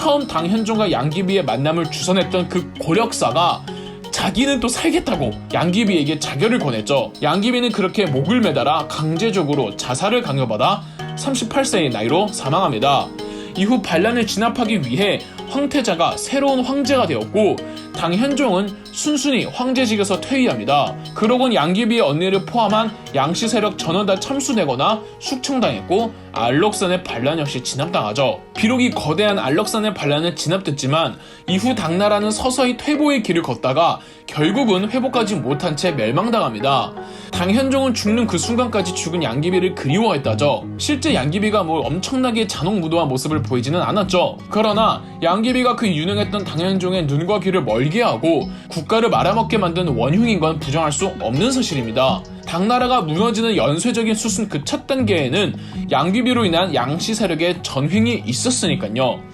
처음 당현종과 양귀비의 만남을 주선했던 그 고력사가 자기는 또 살겠다고 양귀비에게 자결을 권했죠. 양귀비는 그렇게 목을 매달아 강제적으로 자살을 강요받아 38세의 나이로 사망합니다. 이후 반란을 진압하기 위해 황태자가 새로운 황제가 되었고 당 현종은 순순히 황제직에서 퇴위합니다. 그러곤 양귀비의 언니를 포함한 양씨 세력 전원 다 참수되거나 숙청당했고 알록산의 반란 역시 진압당하죠. 비록 이 거대한 알록산의 반란은 진압됐지만 이후 당나라는 서서히 퇴보의 길을 걷다가 결국은 회복하지 못한 채 멸망당합니다. 당현종은 죽는 그 순간까지 죽은 양귀비를 그리워했다죠. 실제 양귀비가 뭐 엄청나게 잔혹무도한 모습을 보이지는 않았죠. 그러나 양귀비가 그 유능했던 당현종의 눈과 귀를 멀게 하고 국가를 말아먹게 만든 원흉인 건 부정할 수 없는 사실입니다. 당나라가 무너지는 연쇄적인 수순 그 첫 단계에는 양귀비로 인한 양씨 세력의 전횡이 있었으니까요.